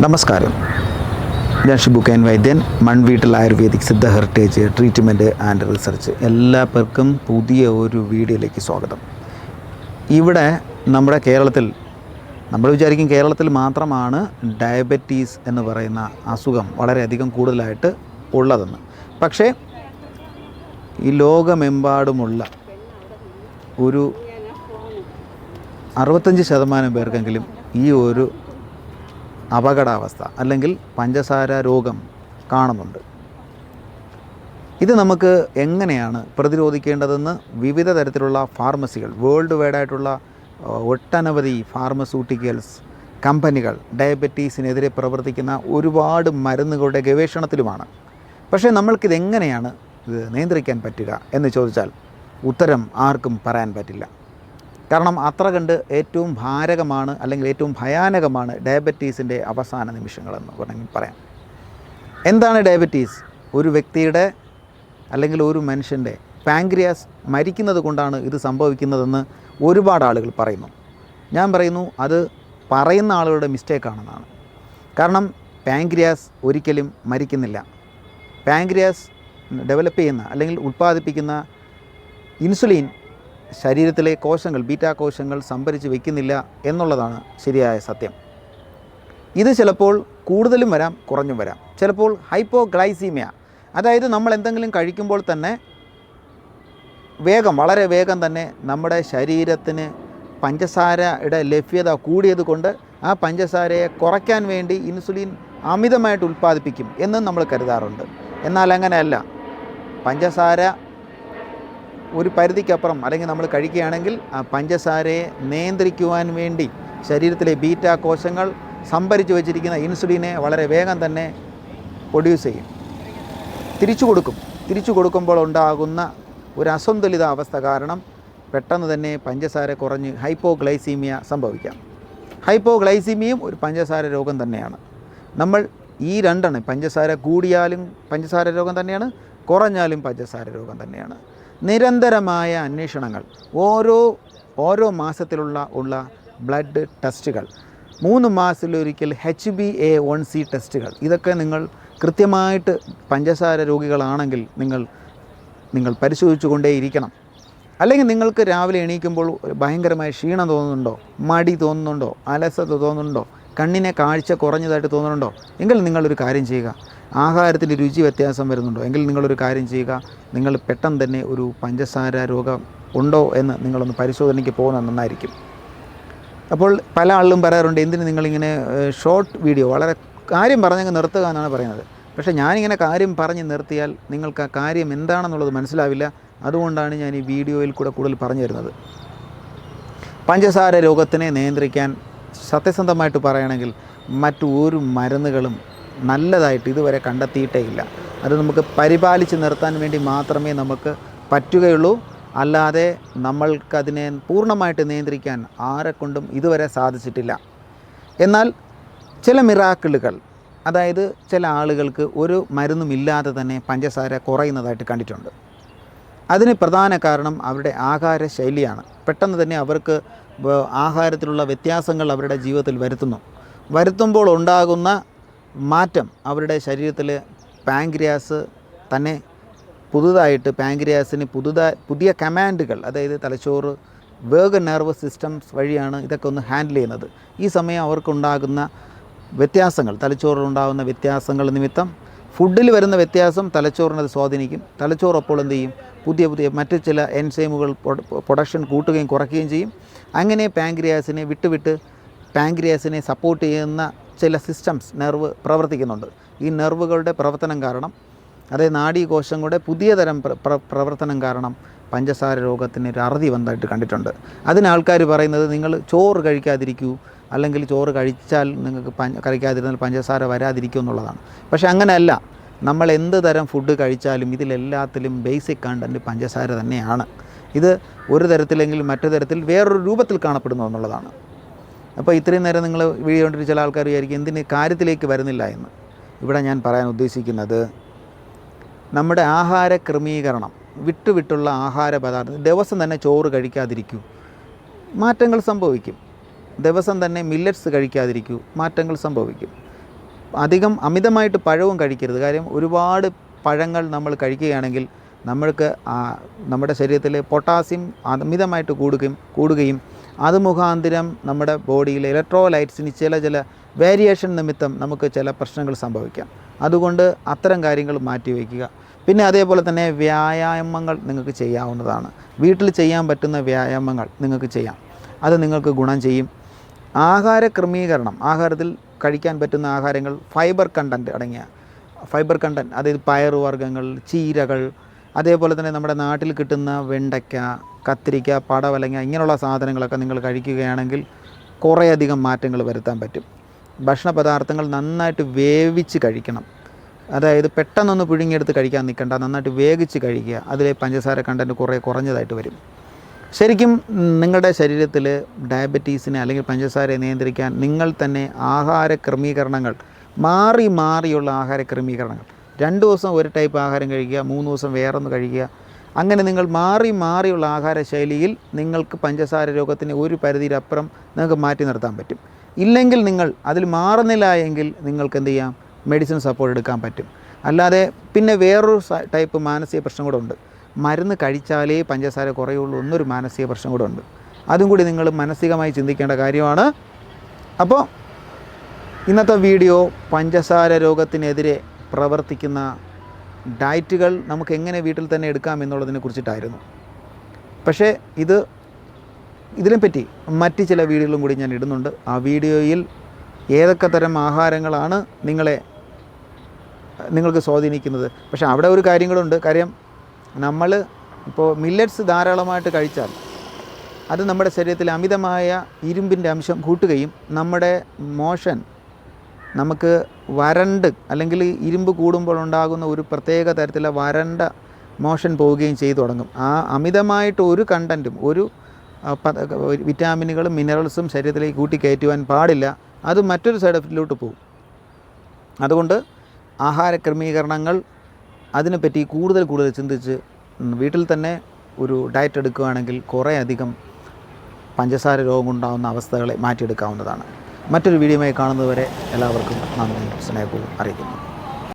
നമസ്കാരം. ഞാൻ ഷിബു കൈൻ വൈദ്യൻ Manveettil ayurvedic Siddha heritage treatment and research. എല്ലാവർക്കും പുതിയ ഒരു വീഡിയോയിലേക്ക് സ്വാഗതം. ഇവിടെ നമ്മുടെ കേരളത്തിൽ നമ്മൾ വിചാരിക്കും കേരളത്തിൽ മാത്രമാണ് ഡയബറ്റീസ് എന്ന് പറയുന്ന അസുഖം വളരെയധികം കൂടുതലായിട്ട് ഉള്ളതെന്ന്. പക്ഷേ ഈ ലോകമെമ്പാടുമുള്ള ഒരു അറുപത്തഞ്ച് ശതമാനം പേർക്കെങ്കിലും ഈ ഒരു അപകടാവസ്ഥ അല്ലെങ്കിൽ പഞ്ചസാര രോഗം കാണുന്നുണ്ട്. ഇത് നമുക്ക് എങ്ങനെയാണ് പ്രതിരോധിക്കേണ്ടതെന്ന് വിവിധ തരത്തിലുള്ള ഫാർമസികൾ വേൾഡ് വൈഡായിട്ടുള്ള ഒട്ടനവധി ഫാർമസ്യൂട്ടിക്കൽസ് കമ്പനികൾ ഡയബറ്റീസിനെതിരെ പ്രവർത്തിക്കുന്ന ഒരുപാട് മരുന്നുകളുടെ ഗവേഷണത്തിലുമാണ്. പക്ഷേ നമ്മൾക്കിതെങ്ങനെയാണ് ഇത് നിയന്ത്രിക്കാൻ പറ്റുക എന്ന് ചോദിച്ചാൽ ഉത്തരം ആർക്കും പറയാൻ പറ്റില്ല. കാരണം അത്ര കണ്ട് ഏറ്റവും ഭാരകമാണ് അല്ലെങ്കിൽ ഏറ്റവും ഭയാനകമാണ് ഡയബറ്റീസിന്റെ അവസാന നിമിഷങ്ങളെന്ന് വേണമെങ്കിൽ പറയാം. എന്താണ് ഡയബറ്റീസ്? ഒരു വ്യക്തിയുടെ അല്ലെങ്കിൽ ഒരു മനുഷ്യന്റെ പാങ്ക്രിയാസ് മരിക്കുന്നത് കൊണ്ടാണ് ഇത് സംഭവിക്കുന്നതെന്ന് ഒരുപാട് ആളുകൾ പറയുന്നു. ഞാൻ പറയുന്നു അത് പറയുന്ന ആളുകളുടെ മിസ്റ്റേക്കാണെന്നാണ്. കാരണം പാങ്ക്രിയാസ് ഒരിക്കലും മരിക്കുന്നില്ല. പാങ്ക്രിയാസ് ഡെവലപ്പ് ചെയ്യുന്ന അല്ലെങ്കിൽ ഉൽപ്പാദിപ്പിക്കുന്ന ഇൻസുലിൻ ശരീരത്തിലെ കോശങ്ങൾ ബീറ്റാ കോശങ്ങൾ സംഭരിച്ച് വയ്ക്കുന്നില്ല എന്നുള്ളതാണ് ശരിയായ സത്യം. ഇത് ചിലപ്പോൾ കൂടുതലും വരാം കുറഞ്ഞും വരാം. ചിലപ്പോൾ ഹൈപ്പോഗ്ലൈസീമിയ അതായത് നമ്മൾ എന്തെങ്കിലും കഴിക്കുമ്പോൾ തന്നെ വേഗം വളരെ വേഗം തന്നെ നമ്മുടെ ശരീരത്തിന് പഞ്ചസാരയുടെ ലഭ്യത കൂടിയത് കൊണ്ട് ആ പഞ്ചസാരയെ കുറയ്ക്കാൻ വേണ്ടി ഇൻസുലിൻ അമിതമായിട്ട് ഉൽപ്പാദിപ്പിക്കും എന്നും നമ്മൾ കരുതാറുണ്ട്. എന്നാൽ അങ്ങനെയല്ല. പഞ്ചസാര ഒരു പരിധിക്കപ്പുറം അല്ലെങ്കിൽ നമ്മൾ കഴിക്കുകയാണെങ്കിൽ ആ പഞ്ചസാരയെ നിയന്ത്രിക്കുവാൻ വേണ്ടി ശരീരത്തിലെ ബീറ്റ കോശങ്ങൾ സംഭരിച്ചു വച്ചിരിക്കുന്ന ഇൻസുലിനെ വളരെ വേഗം തന്നെ പ്രൊഡ്യൂസ് ചെയ്യും. തിരിച്ചു കൊടുക്കും. തിരിച്ചു കൊടുക്കുമ്പോൾ ഉണ്ടാകുന്ന ഒരു അസന്തുലിത അവസ്ഥ കാരണം പെട്ടെന്ന് തന്നെ പഞ്ചസാര കുറഞ്ഞ് ഹൈപ്പോഗ്ലൈസീമിയ സംഭവിക്കാം. ഹൈപ്പോഗ്ലൈസീമിയയും ഒരു പഞ്ചസാര രോഗം തന്നെയാണ്. നമ്മൾ ഈ രണ്ടെണ്ണം പഞ്ചസാര കൂടിയാലും പഞ്ചസാര രോഗം തന്നെയാണ് കുറഞ്ഞാലും പഞ്ചസാര രോഗം തന്നെയാണ്. നിരന്തരമായ അന്വേഷണങ്ങൾ. ഓരോ ഓരോ മാസത്തിലുള്ള ഉള്ള ബ്ലഡ് ടെസ്റ്റുകൾ. മൂന്ന് മാസത്തിലൊരിക്കൽ H B A one C ടെസ്റ്റുകൾ. ഇതൊക്കെ നിങ്ങൾ കൃത്യമായിട്ട് പഞ്ചസാര രോഗികളാണെങ്കിൽ നിങ്ങൾ നിങ്ങൾ പരിശോധിച്ചു കൊണ്ടേയിരിക്കണം അല്ലെങ്കിൽ നിങ്ങൾക്ക് രാവിലെ എണീക്കുമ്പോൾ ഭയങ്കരമായ ക്ഷീണം തോന്നുന്നുണ്ടോ? മടി തോന്നുന്നുണ്ടോ? അലസത തോന്നുന്നുണ്ടോ? കണ്ണിനെ കാഴ്ച കുറഞ്ഞതായിട്ട് തോന്നുന്നുണ്ടോ? എങ്കിൽ നിങ്ങളൊരു കാര്യം ചെയ്യുക. ആഹാരത്തിൽ രുചി വ്യത്യാസം വരുന്നുണ്ടോ? എങ്കിൽ നിങ്ങളൊരു കാര്യം ചെയ്യുക. നിങ്ങൾ പെട്ടെന്ന് തന്നെ ഒരു പഞ്ചസാര രോഗം ഉണ്ടോ എന്ന് നിങ്ങളൊന്ന് പരിശോധനയ്ക്ക് പോകുന്നത് നന്നായിരിക്കും. അപ്പോൾ പല ആളുകളും പറയാറുണ്ട് എന്തിന് നിങ്ങളിങ്ങനെ ഷോർട്ട് വീഡിയോ വളരെ കാര്യം പറഞ്ഞങ്ങ് നിർത്തുക എന്നാണ് പറയുന്നത്. പക്ഷേ ഞാനിങ്ങനെ കാര്യം പറഞ്ഞ് നിർത്തിയാൽ നിങ്ങൾക്ക് ആ കാര്യം എന്താണെന്നുള്ളത് മനസ്സിലാവില്ല. അതുകൊണ്ടാണ് ഞാൻ ഈ വീഡിയോയിൽ കൂടെ കൂടുതൽ പറഞ്ഞു തരുന്നത് പഞ്ചസാര രോഗത്തിനെ നിയന്ത്രിക്കാൻ സത്യസന്ധമായിട്ട് പറയുകയാണെങ്കിൽ മറ്റു ഒരു മരുന്നുകളും നല്ലതായിട്ട് ഇതുവരെ കണ്ടെത്തിയിട്ടേ ഇല്ല. അത് നമുക്ക് പരിപാലിച്ച് നിർത്താൻ വേണ്ടി മാത്രമേ നമുക്ക് പറ്റുകയുള്ളൂ. അല്ലാതെ നമ്മൾക്കതിനെ പൂർണമായിട്ട് നിയന്ത്രിക്കാൻ ആരെക്കൊണ്ടും ഇതുവരെ സാധിച്ചിട്ടില്ല. എന്നാൽ ചില മിറാക്കിളുകൾ അതായത് ചില ആളുകൾക്ക് ഒരു മരുന്നുമില്ലാതെ തന്നെ പഞ്ചസാര കുറയുന്നതായിട്ട് കണ്ടിട്ടുണ്ട്. അതിന് പ്രധാന കാരണം അവരുടെ ആഹാര ശൈലിയാണ്. പെട്ടെന്ന് തന്നെ അവർക്ക് ആഹാരത്തിലുള്ള വ്യത്യാസങ്ങൾ അവരുടെ ജീവിതത്തിൽ വരുത്തുന്നു. വരുത്തുമ്പോൾ ഉണ്ടാകുന്ന മാറ്റം അവരുടെ ശരീരത്തിൽ പാങ്ക്രിയാസ് തന്നെ പുതുതായിട്ട് പാങ്ക്രിയാസിന് പുതുതായി പുതിയ കമാൻഡുകൾ അതായത് തലച്ചോറ് വേഗ നെർവ് സിസ്റ്റംസ് വഴിയാണ് ഇതൊക്കെ ഒന്ന് ഹാൻഡിൽ ചെയ്യുന്നത്. ഈ സമയം അവർക്കുണ്ടാകുന്ന വ്യത്യാസങ്ങൾ തലച്ചോറിലുണ്ടാകുന്ന വ്യത്യാസങ്ങൾ നിമിത്തം ഫുഡിൽ വരുന്ന വ്യത്യാസം തലച്ചോറിനത് സ്വാധീനിക്കും. തലച്ചോറ് അപ്പോൾ എന്ത് ചെയ്യും? പുതിയ പുതിയ മറ്റ് ചില എൻസൈമുകൾ പ്രൊഡക്ഷൻ കൂട്ടുകയും കുറയ്ക്കുകയും ചെയ്യും. അങ്ങനെ പാങ്ക്രിയാസിനെ വിട്ടുവിട്ട് പാങ്ക്രിയാസിനെ സപ്പോർട്ട് ചെയ്യുന്ന ചില സിസ്റ്റംസ് നെർവ് പ്രവർത്തിക്കുന്നുണ്ട്. ഈ നെർവുകളുടെ പ്രവർത്തനം കാരണം അതായത് നാഡീകോശങ്ങളുടെ പുതിയ തരം പ്ര- പ്ര- പ്രവർത്തനം കാരണം പഞ്ചസാര രോഗത്തിന് ഒരു അറുതി വന്നതായിട്ട് കണ്ടിട്ടുണ്ട്. അതിന് ആൾക്കാർ പറയുന്നത് നിങ്ങൾ ചോറ് കഴിക്കാതിരിക്കൂ അല്ലെങ്കിൽ ചോറ് കഴിച്ചാൽ നിങ്ങൾക്ക് പഞ്ച കഴിക്കാതിരുന്നാൽ പഞ്ചസാര വരാതിരിക്കും എന്നുള്ളതാണ്. പക്ഷേ അങ്ങനെയല്ല. നമ്മൾ എന്ത് തരം ഫുഡ് കഴിച്ചാലും ഇതിലെല്ലാത്തിലും ബേസിക് കണ്ടന്റ് പഞ്ചസാര തന്നെയാണ്. ഇത് ഒരു തരത്തിലെങ്കിൽ മറ്റു തരത്തിൽ വേറൊരു രൂപത്തിൽ കാണപ്പെടുന്നു എന്നുള്ളതാണ്. അപ്പോൾ ഇത്രയും നേരം നിങ്ങൾ വീഡിയോ ചില ആൾക്കാർ വിചാരിക്കും എന്തിന് കാര്യത്തിലേക്ക് വരുന്നില്ല എന്ന്. ഇവിടെ ഞാൻ പറയാൻ ഉദ്ദേശിക്കുന്നത് നമ്മുടെ ആഹാര ക്രമീകരണം വിട്ടുവിട്ടുള്ള ആഹാര പദാർത്ഥം ദിവസം തന്നെ ചോറ് കഴിക്കാതിരിക്കൂ. മാറ്റങ്ങൾ സംഭവിക്കും. ദിവസം തന്നെ മില്ലറ്റ്സ് കഴിക്കാതിരിക്കൂ. മാറ്റങ്ങൾ സംഭവിക്കും. അധികം അമിതമായിട്ട് പഴവും കഴിക്കരുത്. കാര്യം ഒരുപാട് പഴങ്ങൾ നമ്മൾ കഴിക്കുകയാണെങ്കിൽ നമ്മൾക്ക് നമ്മുടെ ശരീരത്തിൽ പൊട്ടാസ്യം അമിതമായിട്ട് കൂടുകയും കൂടുകയും അത് മുഖാന്തരം നമ്മുടെ ബോഡിയിലെ ഇലക്ട്രോലൈറ്റ്സിന് ചില ചില വേരിയേഷൻ നിമിത്തം നമുക്ക് ചില പ്രശ്നങ്ങൾ സംഭവിക്കാം. അതുകൊണ്ട് അത്തരം കാര്യങ്ങൾ മാറ്റിവെക്കുക പിന്നെ അതേപോലെ തന്നെ വ്യായാമങ്ങൾ നിങ്ങൾക്ക് ചെയ്യാവുന്നതാണ്. വീട്ടിൽ ചെയ്യാൻ പറ്റുന്ന വ്യായാമങ്ങൾ നിങ്ങൾക്ക് ചെയ്യാം. അത് നിങ്ങൾക്ക് ഗുണം ചെയ്യും. ആഹാര ക്രമീകരണം. ആഹാരത്തിൽ കഴിക്കാൻ പറ്റുന്ന ആഹാരങ്ങൾ ഫൈബർ കണ്ടന്റ് അടങ്ങിയ ഫൈബർ കണ്ടന്റ് അതായത് പയറുവർഗങ്ങൾ ചീരകൾ അതേപോലെ തന്നെ നമ്മുടെ നാട്ടിൽ കിട്ടുന്ന വെണ്ടയ്ക്ക കത്തിരിക്ക പടവലങ്ങ ഇങ്ങനെയുള്ള സാധനങ്ങളൊക്കെ നിങ്ങൾ കഴിക്കുകയാണെങ്കിൽ കുറേയധികം മാറ്റങ്ങൾ വരുത്താൻ പറ്റും. ഭക്ഷണ പദാർത്ഥങ്ങൾ നന്നായിട്ട് വേവിച്ച് കഴിക്കണം. അതായത് പെട്ടെന്നൊന്ന് പുഴുങ്ങിയെടുത്ത് കഴിക്കാൻ നിൽക്കണ്ട നന്നായിട്ട് വേവിച്ച് കഴിക്കുക. അതിലെ പഞ്ചസാര കണ്ടന്റ് കുറേ കുറഞ്ഞതായിട്ട് വരും. ശരിക്കും നിങ്ങളുടെ ശരീരത്തിൽ ഡയബറ്റീസിനെ അല്ലെങ്കിൽ പഞ്ചസാരയെ നിയന്ത്രിക്കാൻ നിങ്ങൾ തന്നെ ആഹാര ക്രമീകരണങ്ങൾ മാറി മാറിയുള്ള ആഹാര ക്രമീകരണങ്ങൾ രണ്ട് ദിവസം ഒരു ടൈപ്പ് ആഹാരം കഴിക്കുക മൂന്ന് ദിവസം വേറൊന്ന് കഴിക്കുക. അങ്ങനെ നിങ്ങൾ മാറി മാറിയുള്ള ആഹാര ശൈലിയിൽ നിങ്ങൾക്ക് പഞ്ചസാര രോഗത്തിന് ഒരു പരിധിയിലപ്പുറം നിങ്ങൾക്ക് മാറ്റി നിർത്താൻ പറ്റും. ഇല്ലെങ്കിൽ നിങ്ങൾ അതിൽ മാറുന്നില്ല എങ്കിൽ നിങ്ങൾക്ക് എന്ത് ചെയ്യാം? മെഡിസിൻ സപ്പോർട്ട് എടുക്കാൻ പറ്റും. അല്ലാതെ പിന്നെ വേറൊരു ടൈപ്പ് മാനസിക പ്രശ്നം കൂടെ ഉണ്ട്. മരുന്ന് കഴിച്ചാലേ പഞ്ചസാര കുറയുള്ളൂ എന്നൊരു മാനസിക പ്രശ്നം കൂടെ ഉണ്ട്. അതും കൂടി നിങ്ങൾ മാനസികമായി ചിന്തിക്കേണ്ട കാര്യമാണ്. അപ്പോൾ ഇന്നത്തെ വീഡിയോ പഞ്ചസാര രോഗത്തിനെതിരെ പ്രവർത്തിക്കുന്ന ഡയറ്റുകൾ നമുക്ക് എങ്ങനെ വീട്ടിൽ തന്നെ എടുക്കാം എന്നുള്ളതിനെ കുറിച്ചിട്ടായിരുന്നു. പക്ഷേ ഇത് ഇതിനെപ്പറ്റി മറ്റ് ചില വീഡിയോകളും കൂടി ഞാൻ ഇടുന്നുണ്ട്. ആ വീഡിയോയിൽ ഏതൊക്കെ തരം ആഹാരങ്ങളാണ് നിങ്ങളെ നിങ്ങൾക്ക് സ്വാധീനിക്കുന്നത്? പക്ഷേ അവിടെ ഒരു കാര്യങ്ങളുണ്ട്. കാര്യം നമ്മൾ ഇപ്പോൾ മില്ലറ്റ്സ് ധാരാളമായിട്ട് കഴിച്ചാൽ അത് നമ്മുടെ ശരീരത്തിൽ അമിതമായ ഇരുമ്പിന്റെ അംശം കൂട്ടുകയും നമ്മുടെ മോഷൻ നമുക്ക് വരണ്ട് അല്ലെങ്കിൽ ഇരുമ്പ് കൂടുമ്പോൾ ഉണ്ടാകുന്ന ഒരു പ്രത്യേക തരത്തിലുള്ള വരണ്ട മോഷൻ പോവുകയും ചെയ്തു തുടങ്ങും. ആ അമിതമായിട്ട് ഒരു കണ്ടന്റും ഒരു വിറ്റാമിനുകളും മിനറൽസും ശരീരത്തിലേക്ക് കൂട്ടിക്കയറ്റുവാൻ പാടില്ല. അത് മറ്റൊരു സൈഡ് എഫക്റ്റിലോട്ട് പോകും. അതുകൊണ്ട് ആഹാര ക്രമീകരണങ്ങൾ അതിനെപ്പറ്റി കൂടുതൽ കൂടുതൽ ചിന്തിച്ച് വീട്ടിൽ തന്നെ ഒരു ഡയറ്റ് എടുക്കുകയാണെങ്കിൽ കുറേ അധികം പഞ്ചസാര രോഗം ഉണ്ടാകുന്ന അവസ്ഥകളെ മാറ്റിയെടുക്കാവുന്നതാണ്. മറ്റൊരു വീഡിയോയുമായി കാണുന്നതുവരെ എല്ലാവർക്കും നന്ദി സ്നേഹവും അറിയിക്കുന്നു.